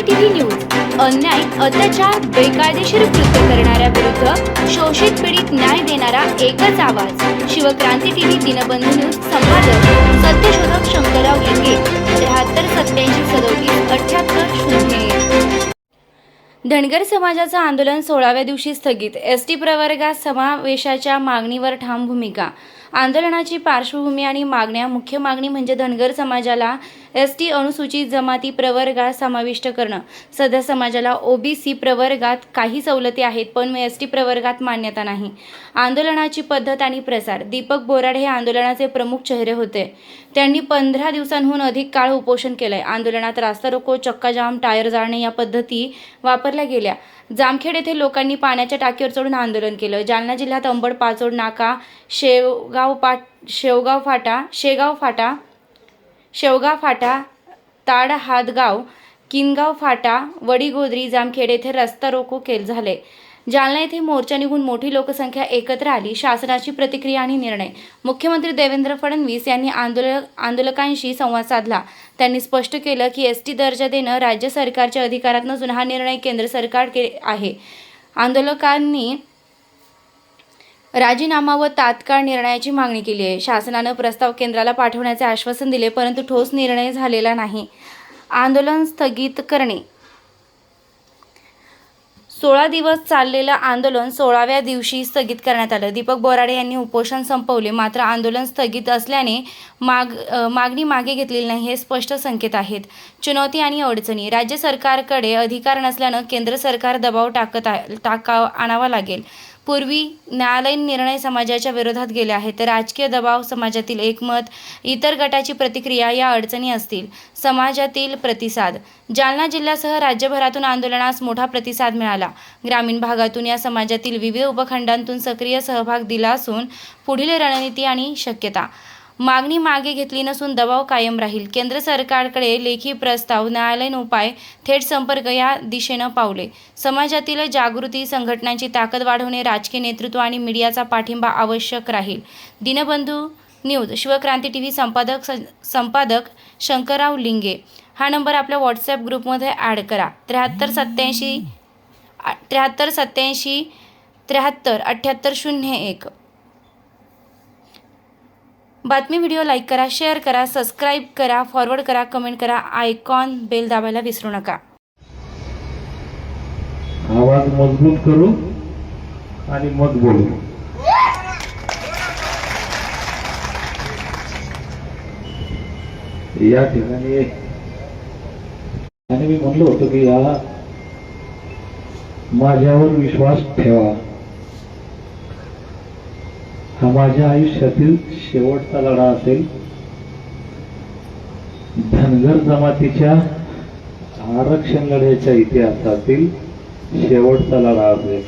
TV news. अन्याय अत्याचार बेकायदेशीर कृत्य करणाऱ्या विरुद्ध शोषित पीडित न्याय देणारा एकच आवाज. शिवक्रांती टीव्ही दिनबंधू न्यूज संपादक सत्यशोधक शंकरराव लिंगे त्र्याहत्तर सत्याऐंशी सदोतीस अठ्याहत्तर शून्य धनगर समाजाचं आंदोलन सोळाव्या दिवशी स्थगित. एस टी प्रवर्गात समावेशाच्या मागणीवर ठाम भूमिका. आंदोलनाची पार्श्वभूमी आणि मागण्या मुख्य मागणी म्हणजे धनगर समाजाला एस टी अनुसूचित जमाती प्रवर्गात समाविष्ट करणं. सध्या समाजाला ओबीसी प्रवर्गात काही सवलती आहेत पण एस टी प्रवर्गात मान्यता नाही. आंदोलनाची पद्धत आणि प्रसार. दीपक बोराड हे आंदोलनाचे प्रमुख चेहरे होते. त्यांनी पंधरा दिवसांहून अधिक काळ उपोषण केलंय. आंदोलनात रास्ता रोको चक्काजाम टायर जाळणे या पद्धती वापरल्या गेल्या. जामखेड येथे लोकांनी पाण्याच्या टाकीवर चढून आंदोलन केलं. जालना जिल्ह्यात अंबड पाचोड नाका शेवगाव पाट शेवगाव फाटा शेगाव फाटा शेवगाव फाटा ताड हातगाव किनगाव फाटा वडीगोदरी जामखेड येथे रस्ता रोको केल झाले. जालना येथे मोर्चा निघून मोठी लोकसंख्या एकत्र आली. शासनाची प्रतिक्रिया आणि निर्णय. मुख्यमंत्री देवेंद्र फडणवीस यांनी आंदोलक आंदोलकांशी संवाद साधला. त्यांनी स्पष्ट केलं की एस टी दर्जा देणं राज्य सरकारच्या अधिकारात नसून हा निर्णय केंद्र सरकार के आहे. आंदोलकांनी राजीनामा व तात्काळ निर्णयाची मागणी केली आहे. शासनानं प्रस्ताव केंद्राला पाठवण्याचे आश्वासन दिले परंतु ठोस निर्णय झालेला नाही. आंदोलन स्थगित करणे. सोळा दिवस चाललेलं आंदोलन सोळाव्या दिवशी स्थगित करण्यात आलं. दीपक बोराडे यांनी उपोषण संपवले. मात्र आंदोलन स्थगित असल्याने माग मागणी मागे घेतलेली नाही हे स्पष्ट संकेत आहेत. चुनौती आणि अडचणी. राज्य सरकारकडे अधिकार नसल्यानं केंद्र सरकार दबाव टाकत टाका आणावा लागेल. पूर्वी न्यायालयीन निर्णय समाजाच्या विरोधात गेले आहेत. तर राजकीय दबाव समाजातील एकमत इतर गटाची प्रतिक्रिया या अडचणी असतील. समाजातील प्रतिसाद. जालना जिल्ह्यासह राज्यभरातून आंदोलनास मोठा प्रतिसाद मिळाला. ग्रामीण भागातून या समाजातील विविध उपखंडांतून सक्रिय सहभाग दिला असून पुढील रणनीती आणि शक्यता. मागणी मागे घेतली नसून दबाव कायम राहील. केंद्र सरकारकडे लेखी प्रस्ताव न्यायालयीन उपाय थेट संपर्क या दिशेनं पावले. समाजातील जागृती संघटनांची ताकद वाढवणे राजकीय नेतृत्व आणि मीडियाचा पाठिंबा आवश्यक राहील. Dinbandhu news Shivkranti T V संपादक संपादक शंकरराव लिंगे. हा नंबर आपल्या व्हॉट्सॲप ग्रुपमध्ये ॲड करा. त्र्याहत्तर सत्याऐंशी त्र्याहत्तर सत्याऐंशी त्र्याहत्तर अठ्ठ्याहत्तर शून्य एक. बातमी व्हिडिओ लाईक करा शेअर करा सबस्क्राईब करा फॉरवर्ड करा कमेंट करा आयकॉन बेल दाबायला विसरू नका. आवाज मजबूत करू आणि मग बोलू. या ठिकाणी आणि मी म्हणलो होतो की या माझ्यावर विश्वास ठेवा. हा माझ्या आयुष्यातील शेवटचा लढा असेल. धनगर जमातीच्या आरक्षण लढ्याच्या इतिहासातील शेवटचा लढा असेल.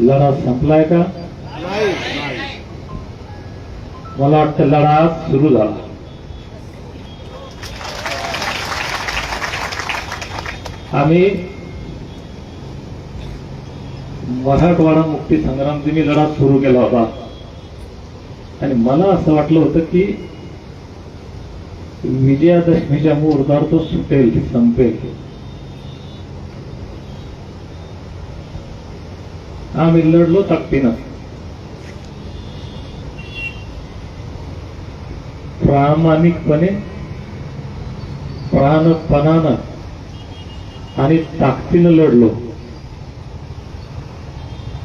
लढा संपलाय का? मला वाटतं लढा सुरू झाला. आम्ही मराठवाडा मुक्ती संग्राम दिनी लढा सुरू केला होता. आणि मला असं वाटलं होतं की विजयादशमीच्या मुहूर्तावर तो सुटेल संपेल. आम्ही लढलो ताकदीनं. प्रामाणिकपणे प्राणपणानं आणि ताकदीनं लढलो.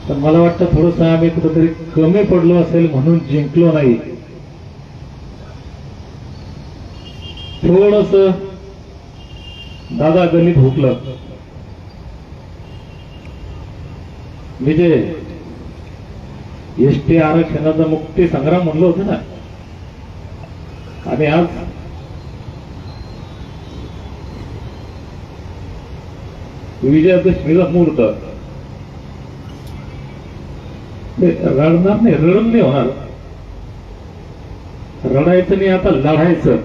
तर मला वाटतं थोडस आम्ही कुठंतरी कमी पडलो असेल म्हणून जिंकलो नाही. थोडस दादा गणित हुकलं. विजय एसटी आरक्षणाचा मुक्ती संग्राम म्हणलं होतं ना? आणि आज विजयादशमीला मुहूर्त रडणार नाही रडून नाही होणार. रडायचं नाही आता लढायचं.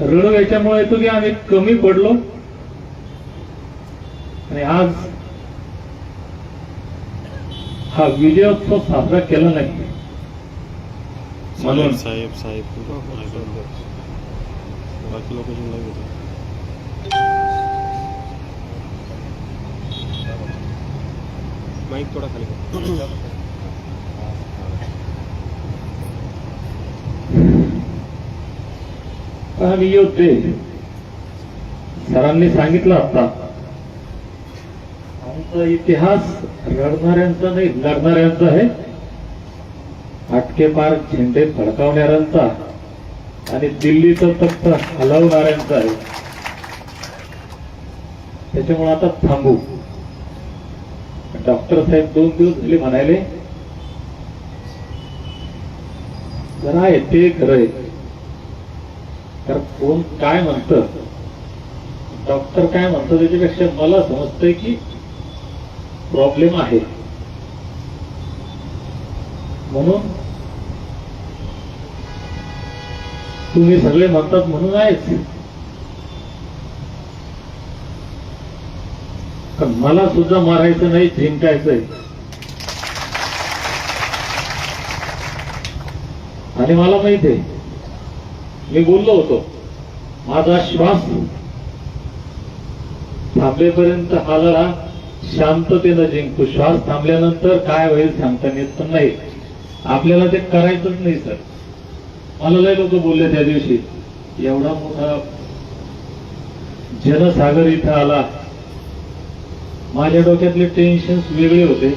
रड याच्यामुळे येतो की आम्ही कमी पडलो. आणि आज हा विजयोत्सव साजरा केला नाही. म्हणून साहेब साहेब बाकी लोकेशन लाईव्ह होतं माईक थोडा खाली कर. आम्ही योद्धे सरांनी सांगितलं आता. आमचा इतिहास रडणाऱ्यांचा नाही लढणाऱ्यांचा आहे. आटके पार झेंडे फडकावणाऱ्यांचा. आणि दिल्लीचं तख्त हलवणाऱ्यांचा आहे. त्याच्यामुळे आता थांबू. डॉक्टर साहेब दोन दिवस झाले म्हणाले जरा येते खरं आहे. तर कोण काय म्हणत? डॉक्टर काय म्हणतो त्याच्यापेक्षा मला समजतंय की प्रॉब्लेम आहे. म्हणून तुम्ही सगळे म्हणतात म्हणून आहेच मला सुद्धा मारायचं नाही जिंकायचंय आणि मला माहीत आहे मी बोललो होतो माझा श्वास थांबेपर्यंत हा लढा शांततेनं जिंकू. श्वास थांबल्यानंतर काय होईल सांगता येत पण नाही. आपल्याला ते करायचंच नाही सर. मला लय लोक बोलले त्या दिवशी एवढा मोठा जनसागर इथं आला माझ्या डोक्यातले टेन्शन्स वेगळे होते.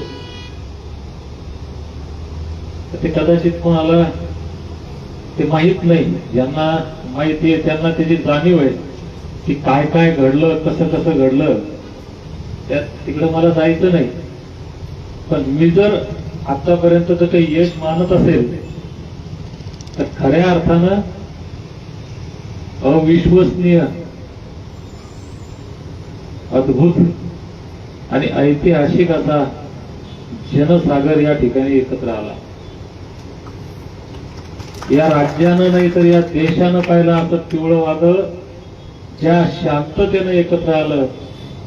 ते कदाचित कोणाला ते माहीत नाही. ज्यांना माहिती आहे त्यांना त्याची जाणीव आहे की काय काय घडलं कसं कसं घडलं. त्यात तिकडं मला जायचं नाही. पण मी जर आतापर्यंत जर काही यश मानत असेल तर खऱ्या अर्थानं अविश्वसनीय अद्भुत आणि ऐतिहासिक असा जनसागर या ठिकाणी एकत्र आला. या राज्यानं नाही तर या देशानं पाहिलं असं पिवळं वादळ ज्या शांततेनं एकत्र आलं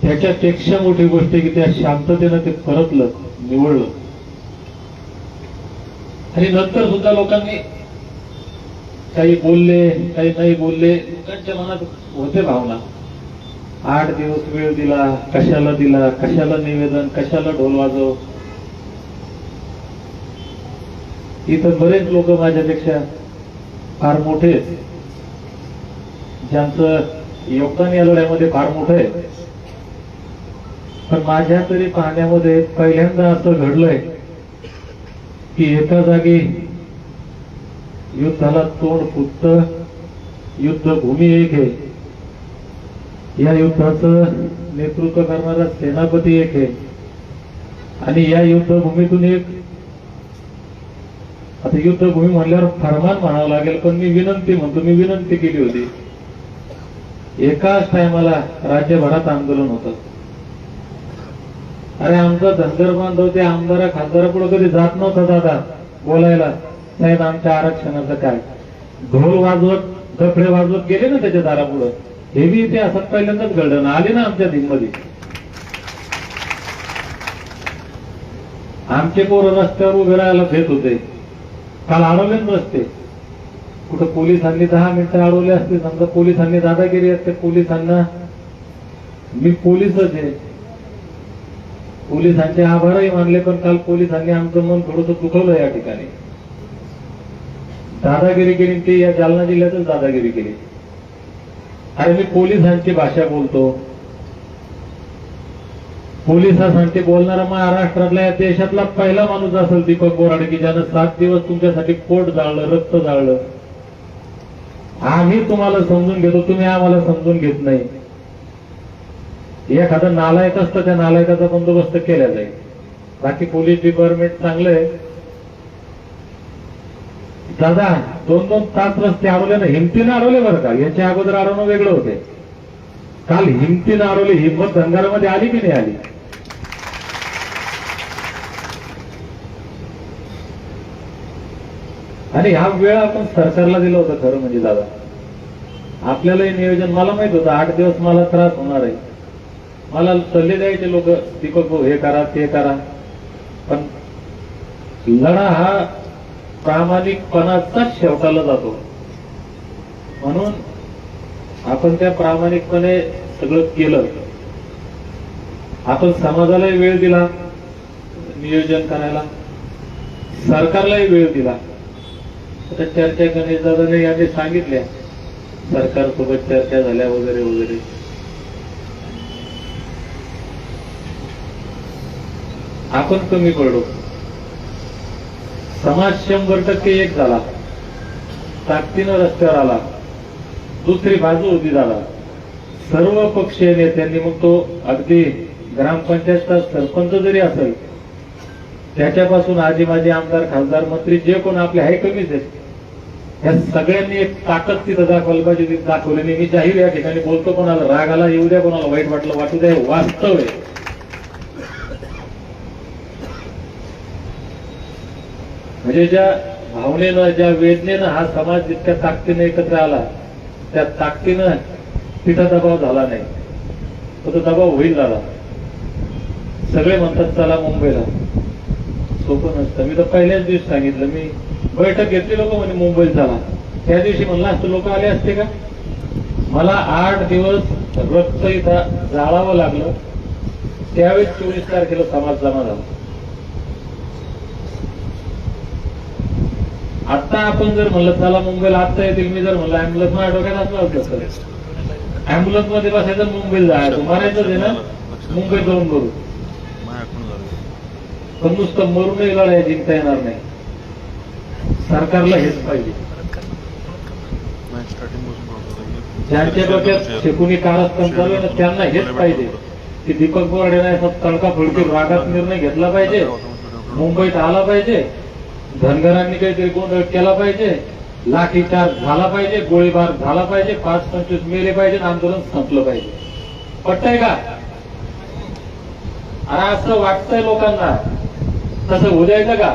त्याच्यापेक्षा मोठी गोष्ट की त्या शांततेनं ते परतलं निवडलं. आणि नंतर सुद्धा लोकांनी काही बोलले काही नाही बोलले लोकांच्या मनात होते भावना. आठ दिवस वेळ दिला कशाला दिला कशाला निवेदन कशाला ढोल वाजव? इथं बरेच लोक माझ्यापेक्षा फार मोठे ज्यांचं योगदान या लढ्यामध्ये फार मोठं आहे. पण माझ्या तरी पाहण्यामध्ये पहिल्यांदा असं घडलंय की एका जागी युद्धाला तोंड फुटतं युद्धभूमी एक आहे. या युद्धाचं नेतृत्व करणारा सेनापती एक आहे. आणि या युद्धभूमीतून एक आता युद्धभूमी म्हणल्यावर फरमान म्हणावं लागेल पण मी विनंती म्हणतो मी विनंती केली होती. एकाच टायमाला राज्यभरात आंदोलन होत. अरे आमचा धनगर बांधव ते आमदारा खासदारापुढे कधी जात नव्हता दादा बोलायला. साहेब आमच्या आरक्षणाचं काय? ढोल वाजवत कपडे वाजवत गेले ना त्याच्या दारापुढं? हे बी इथे पहिल्यांदाच घडलं ना आले ना आमच्या दिनमध्ये. आमचे पोरं रस्त्यावर उभे राहायला भेट होते. काल अडवले नसते कुठं पोलिसांनी दहा मिनिटं अडवले असते समजा पोलिसांनी दादागिरी असते पोलिसांना मी पोलीसच आहे. पोलिसांचे आभारही मानले पण काल पोलिसांनी आमचं मन थोडस दुखवलं या ठिकाणी. दादागिरी केली ते या जालना जिल्ह्यातच दादागिरी केली. अरे मी पोलिसांची भाषा बोलतो. पोलिसांसाठी बोलणारा महाराष्ट्रातल्या या देशातला पहिला माणूस असेल दीपक बोराडे की ज्यानं सात दिवस तुमच्यासाठी पोट जाळलं रक्त जाळलं. आम्ही तुम्हाला समजून घेतो तुम्ही आम्हाला समजून घेत नाही. एखादं नालायक असतं त्या नालायकाचा बंदोबस्त केला जाईल. बाकी पोलीस डिपार्टमेंट चांगलं आहे. दादा दोन दोन तास रस्ते अडवले ना हिमतीनं अडवले बरं का? याच्या अगोदर अडवणं वेगळं होते. काल हिमतीनं अडवले हिंमत धनगरामध्ये आली की नाही आली? आणि हा वेळ आपण सरकारला दिला होता खरं म्हणजे दादा. आपल्यालाही नियोजन मला माहीत होतं आठ दिवस मला त्रास होणार आहे. मला सल्ले द्यायचे लोक दीपक भाऊ हे करा ते करा. पण लढा हा प्रामाणिकपणाचाच शेवटाला जातो. म्हणून आपण त्या प्रामाणिकपणे सगळं केलं. आपण समाजालाही वेळ दिला नियोजन करायला. सरकारलाही वेळ दिला. आता चर्चा गणेश दादाने यांनी सांगितल्या सरकारसोबत चर्चा झाल्या वगैरे वगैरे. आपण कमी पडलो. समाज शंभर टक्के एक झाला. ताकदीनं रस्त्यावर आला. दुसरी बाजू उभी झाला. सर्व पक्षीय नेत्यांनी मग तो अगदी ग्रामपंचायतचा सरपंच जरी असेल त्याच्यापासून आजी माझे आमदार खासदार मंत्री जे कोण आपले आहे कमीच आहेत. या सगळ्यांनी एक ताकद तिथं दाखवायला पाहिजे तिथे दाखवली मी जाहीर या ठिकाणी बोलतो कोणाला राग आला येऊ द्या कोणाला वाईट वाटलं वाटू द्या हे वास्तव आहे. म्हणजे ज्या भावनेनं ज्या वेदनेनं हा समाज जितक्या ताकदीनं एकत्र आला त्या ताकदीनं तिथं दबाव झाला नाही. तर तो दबाव होईल झाला सगळे म्हणतात चला मुंबईला. सोपं नसतं. मी तर पहिल्याच दिवशी सांगितलं मी बैठक घेतली लोक म्हणे मुंबईत झाला त्या दिवशी म्हणला असतं लोक आले असते का? मला आठ दिवस रक्त इथं जाळावं लागलं. त्यावेळेस चोवीस तारखेला समाज जमा झाला. आता आपण जर म्हणलं चला मुंबईला आता येतील मी जर म्हणलं अँब्युलन्स माझ्या डोक्यात असलं होतं अँब्युलन्समध्ये बसायचं मुंबईला जायचं. मारायचं आहे ना? मुंबईत जाऊन करू पण नुसतं मरूनही लढाई जिंकता येणार नाही. सरकारला हेच पाहिजे. ज्यांच्या डोक्यात शेकुनी कारस्थान चालू आहे ना त्यांना हेच पाहिजे. की दीपक बोर्डेने असा तडका फडकी रागात निर्णय घेतला पाहिजे. मुंबईत आला पाहिजे. धनगरांनी काहीतरी गोंधळ केला पाहिजे लाठीचार्ज झाला पाहिजे गोळीबार झाला पाहिजे पाच पंचवीस मेले पाहिजे आंदोलन संपलं पाहिजे. पटतंय का? आणि असं वाटतंय लोकांना. तसं होऊ द्यायचं का?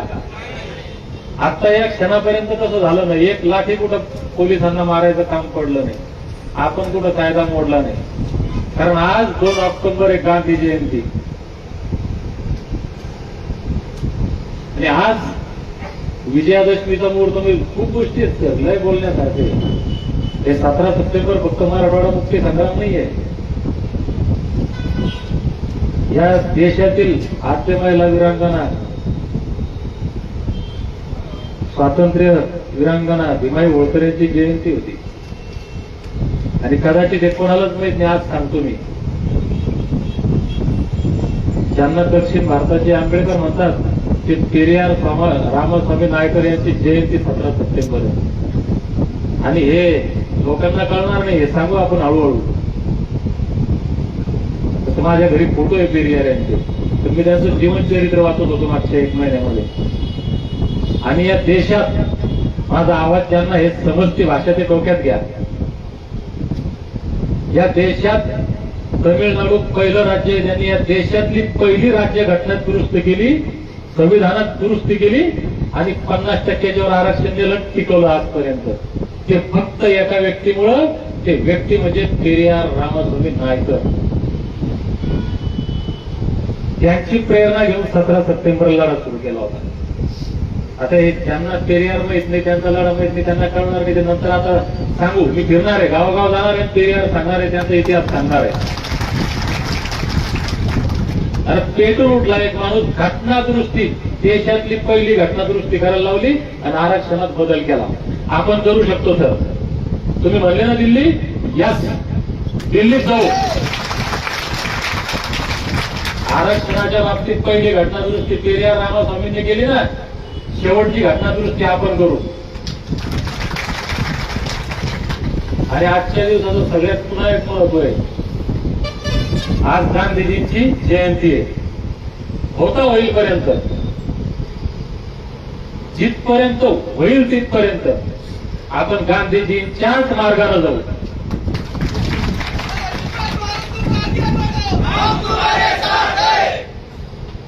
आता या क्षणापर्यंत तसं झालं नाही. एक लाठी कुठं पोलिसांना मारायचं काम पडलं नाही. आपण कुठं कायदा मोडला नाही. कारण आज दोन ऑक्टोबर आहे गांधी जयंती. आणि आज विजयादशमीचा मुहूर्त मी म्हणजे खूप गोष्टी आहेत लय बोलण्यासारखे. हे सतरा सप्टेंबर फक्त मराठवाडा मुक्ती संग्राम नाही आहे या देशातील आद्य महिला वीरांगना स्वातंत्र्य वीरांगणा भीमाई होळकर यांची जयंती होती. आणि कदाचित हे कोणालाच माहीत नाही आज सांगतो मी. ज्यांना दक्षिण भारताचे आंबेडकर म्हणतात ते पेरियार रामस्वामी नायकर यांची जयंती सतरा सप्टेंबर आणि हे लोकांना कळणार नाही हे सांगू आपण हळूहळू. माझ्या घरी फोटो आहे पेरियार यांचे. तर मी त्यांचं जीवनचरित्र वाचत होतो मागच्या एक महिन्यामध्ये. आणि या देशात माझा आवाज ज्यांना हे समजते भाषा ते डोक्यात घ्या. या देशात तमिळनाडू पहिलं राज्य आहे. त्यांनी या देशातली पहिली राज्य घटना दुरुस्त केली. संविधानात दुरुस्ती केली आणि पन्नास टक्क्याच्यावर आरक्षण दिलं टिकवलं आजपर्यंत. ते फक्त एका व्यक्तीमुळं ते व्यक्ती म्हणजे पेरियार रामस्वामी नायकर. त्यांची प्रेरणा घेऊन सतरा सप्टेंबर लढा सुरू केला होता. आता हे ज्यांना पेरियार माहीत नाही त्यांचा लढा माहीत नाही त्यांना कळणार नाही. ते नंतर आता सांगू मी फिरणार आहे गावोगाव जाणार आहे पेरियार सांगणार आहे त्यांचा इतिहास सांगणार आहे. आणि पेटून उठला एक माणूस घटनादुरुस्ती देशातली पहिली घटनादुरुस्ती करायला लावली आणि आरक्षणात बदल केला. आपण करू शकतो सर. तुम्ही म्हणले ना दिल्ली? यस दिल्लीत जाऊ. आरक्षणाच्या बाबतीत पहिली घटनादुरुस्ती पेरिया रामास्वामींनी केली ना? शेवटची घटनादुरुस्ती आपण करू. आणि आजच्या दिवसाचं सगळ्यात पुन्हा एक महत्त्व आहे. आज गांधीजींची जयंती आहे. होता होईल पर्यंत जिथपर्यंत होईल तिथपर्यंत आपण गांधीजींच्याच मार्गाने जाऊ.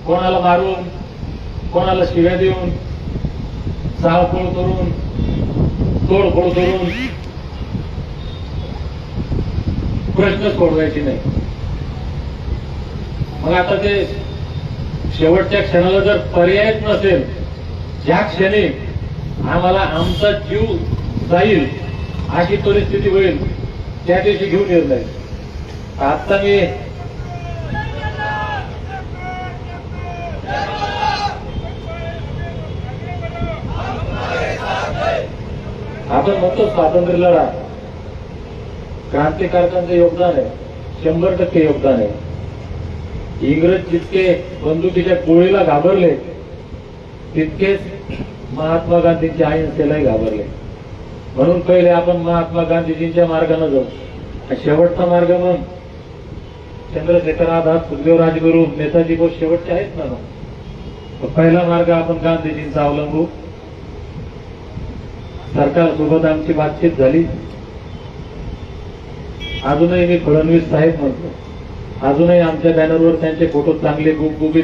कोणाला मारून कोणाला शिव्या देऊन चावफोड करून तोडफोड करून प्रश्न सोडवायचे नाही. मग आता ते शेवटच्या क्षणाला जर पर्यायच नसेल ज्या क्षणी आम्हाला आमचा जीव जाईल अशी परिस्थिती होईल त्या दिवशी घेऊन येत जाईल आता मी आपण म्हणतो स्वातंत्र्य लढा. क्रांतिकारकांचं योगदान आहे. शंभर टक्के योगदान आहे. इंग्रज जितके बंदुकीच्या गोळीला घाबरले तितकेच महात्मा गांधींच्या अहिंसेलाही घाबरले. म्हणून पहिले आपण महात्मा गांधीजींच्या मार्गाने जाऊ. शेवटचा मार्ग मग चंद्रशेखर आझाद सुखदेव राजगुरू नेताजी बोस शेवटचे आहेत ना मग पहिला मार्ग आपण गांधीजींचा अवलंबू. सरकारसोबत आमची बातचीत झाली. अजूनही मी फडणवीस साहेब म्हणतो. अजूनही आमच्या बॅनरवर त्यांचे फोटो चांगले गुबगुबीत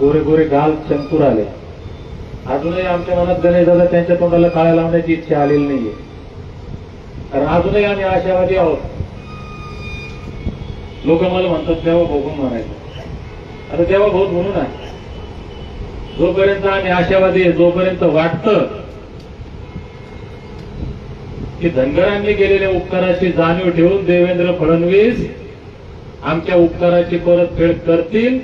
गोरे गोरे गाल चमकूर आले. अजूनही आमच्या मनात गणेश दादा त्यांच्या तोंडाला काळ्या लावण्याची इच्छा आलेली नाहीये. कारण अजूनही आम्ही आशावादी आहोत. लोक मला म्हणतात तेव्हा बघून म्हणायचं. आता तेव्हा बहुत म्हणू ना. जोपर्यंत आम्ही आशावादी आहे जोपर्यंत वाटतं की धनगरांनी केलेल्या उपकाराची जाणीव ठेवून देवेंद्र फडणवीस आमच्या उपकाराची परतफेड करतील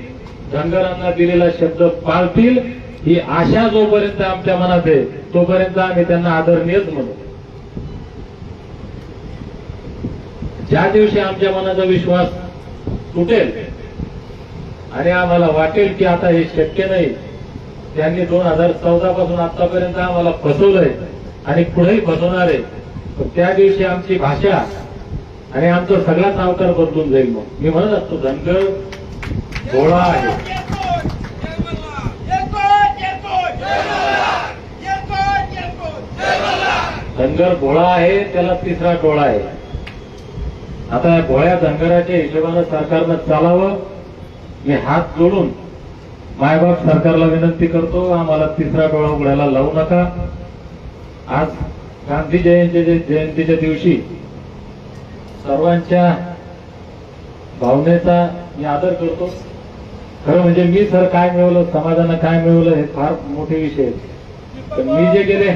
धनगरांना दिलेला शब्द पाळतील ही आशा जोपर्यंत आमच्या मनात आहे तोपर्यंत आम्ही त्यांना आदरणीयच म्हणू. ज्या दिवशी आमच्या मनाचा विश्वास तुटेल आणि आम्हाला वाटेल की आता हे शक्य नाही त्यांनी दोन हजार चौदा पासून आतापर्यंत आम्हाला फसवलंय आणि पुढेही फसवणार आहे त्या दिवशी आमची भाषा आणि आमचा सगळाच अवतार बदलून जाईल मग. मी म्हणत असतो धनगर गोळा आहे. धनगर भोळा आहे त्याला तिसरा डोळा आहे. आता या भोळ्या धनगराच्या हिशोबानं सरकारनं चालावं. मी हात जोडून मायबाप सरकारला विनंती करतो आम्हाला तिसरा डोळा उघडायला लावू नका. आज गांधी जयंतीच्या जयंतीच्या दिवशी सर्वांच्या भावनेचा मी आदर करतो. खरं म्हणजे मी सर काय मिळवलं समाजानं काय मिळवलं हे फार मोठे विषय आहेत. पण मी जे गेले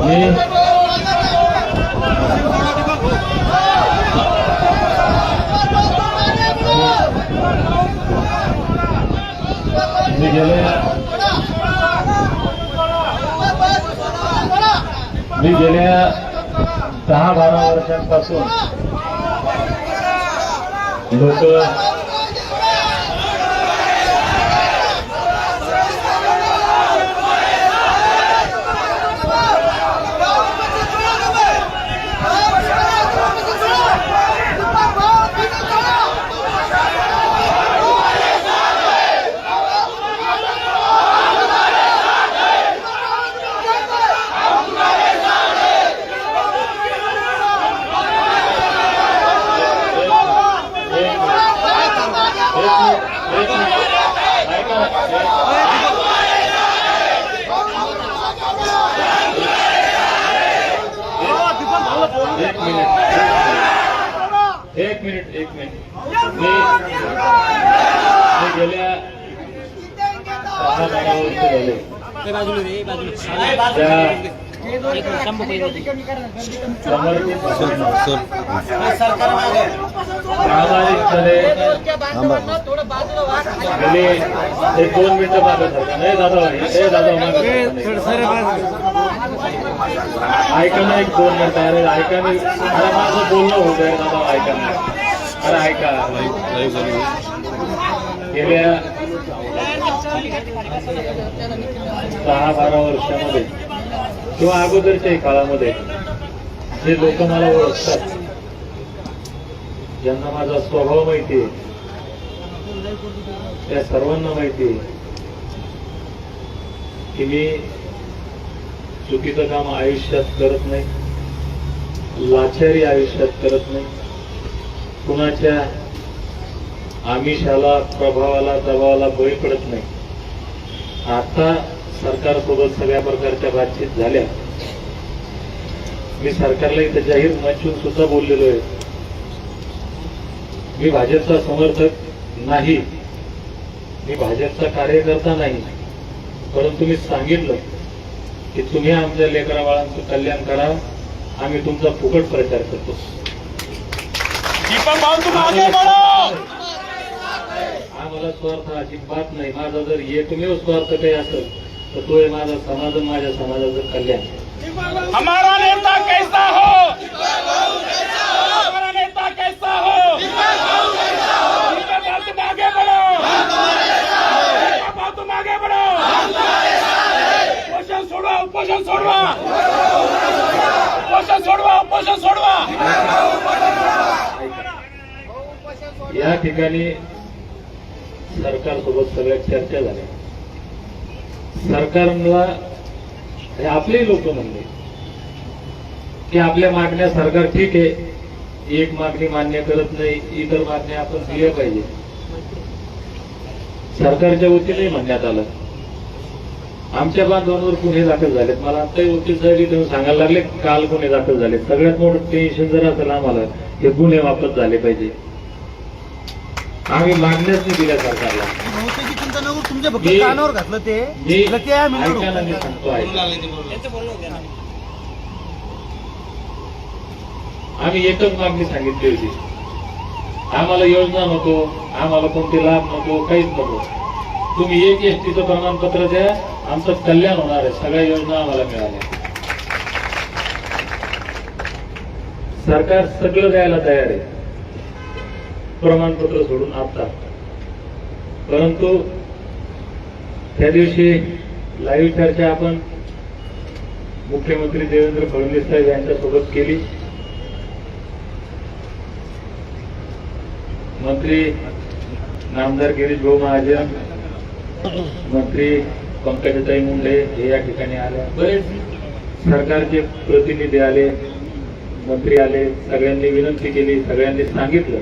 मी मी गेले. मी गेल्या दहा बारा वर्षांपासून लोक एक मिनिट एक मिनिट एक मिनिट मी मी गेल्या दहा बारा वर्ष झाले ते बाजूला रे बाजूला त्या एक शंभू पाहिजे समर्पित सर प्रामाणिकपणे गेली एक दोन मिनिटं मागत होता नाही दादा हे दादा मागत ऐका ना एक दोन मिनिटं अरे ऐका मी अरे माझं बोलणं होत आहे दादा ऐका ना अरे ऐका गेल्या दहा बारा वर्षामध्ये किंवा अगोदरच्याही काळामध्ये जे लोक मला ओळखतात ज्यांना माझा स्वभाव माहिती आहे त्या सर्वांना माहिती आहे की मी चुकीचं काम आयुष्यात करत नाही लाचारी आयुष्यात करत नाही. कुणाच्या आमिषाला प्रभावाला दबावाला बळी पडत नाही. आता सरकारसोबत सगळ्या प्रकारच्या बातचीत झाल्या. मी सरकारला इथं जाहीर मंचून सुद्धा बोललेलो आहे. मी भाजपचा समर्थक नाही. मी भाजपचा कार्यकर्ता नाही. परंतु मी सांगितलं की तुम्ही आमच्या लेकरा बाळांचं कल्याण करा. आम्ही तुमचा फुकट प्रचार करतो दीपक भाऊ तुम आगे बढ़ो आम्हाला स्वार्थ अजिबात नाही. माझा जर एकमेव स्वार्थ काही असेल तर तो आहे माझा समाज माझ्या समाजाचं कल्याण. हमारा नेता कैसा हो? हमारा नेता कैसा हो? तुम आगे बढ़ो। तुम आगे बढ़ो। उपोषण सोडवा उपोषण सोडवा उपोषण सोडवा उपोषण सोडवा या ठिकाणी सरकारसोबत सगळ्या चर्चा झाल्या. सरकारला हे आपले लोक म्हणले की आपल्या मागण्या सरकार ठीक आहे एक मागणी मान्य करत नाही इतर मागण्या आपण दिल्या पाहिजे. सरकारच्या वतीने म्हणण्यात आलं. आमच्या बांधवांवर गुन्हे दाखल झालेत. मला आत्ताही वकील साहेब तुम्ही सांगायला लागले काल गुन्हे दाखल झाले सगळ्यात मोठं टेन्शन जर असेल आम्हाला हे गुन्हे वापस झाले पाहिजे. आम्ही मागण्याच नाही दिल्या सरकारला. बहुतेक चिंता नको तुमच्या फक्त मी- कानावर घातलं ते. मी लकी आहे आम्ही लढू. ऐका. ना, मी सांगतो आहे त्यांचं बोलणं होतं ना. आम्ही एकच मागणी सांगितली होती. आम्हाला योजना नको आम्हाला कोणते लाभ नको काहीच नको. तुम्ही एक एसटीचं प्रमाणपत्र द्या आमचं कल्याण होणार आहे. सगळ्या योजना आम्हाला मिळाल्या. सरकार सगळं द्यायला तयार आहे. प्रमाणपत्र सोडून आपतात परंतु त्या दिवशी लाईव्ह चर्चा आपण मुख्यमंत्री देवेंद्र फडणवीस साहेब यांच्यासोबत केली. मंत्री नामदार गिरीश भाऊ महाजन मंत्री पंकजताई मुंडे हे या ठिकाणी आले. बरेच सरकारचे प्रतिनिधी आले मंत्री आले सगळ्यांनी विनंती केली सगळ्यांनी सांगितलं.